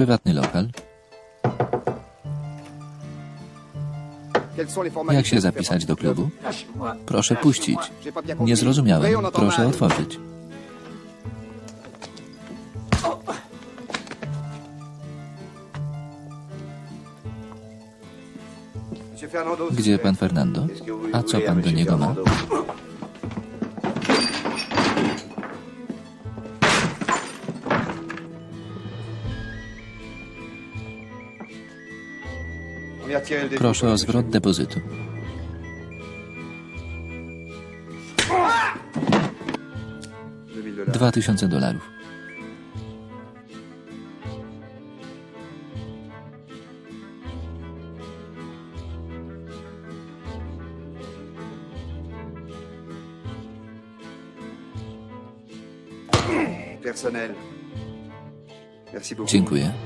Prywatny lokal. Jak się zapisać do klubu? Proszę puścić. Nie zrozumiałem. Proszę otworzyć. Gdzie pan Fernando? A co pan do niego ma? Proszę o zwrot depozytu. Dwa tysiące dolarów. Dziękuję.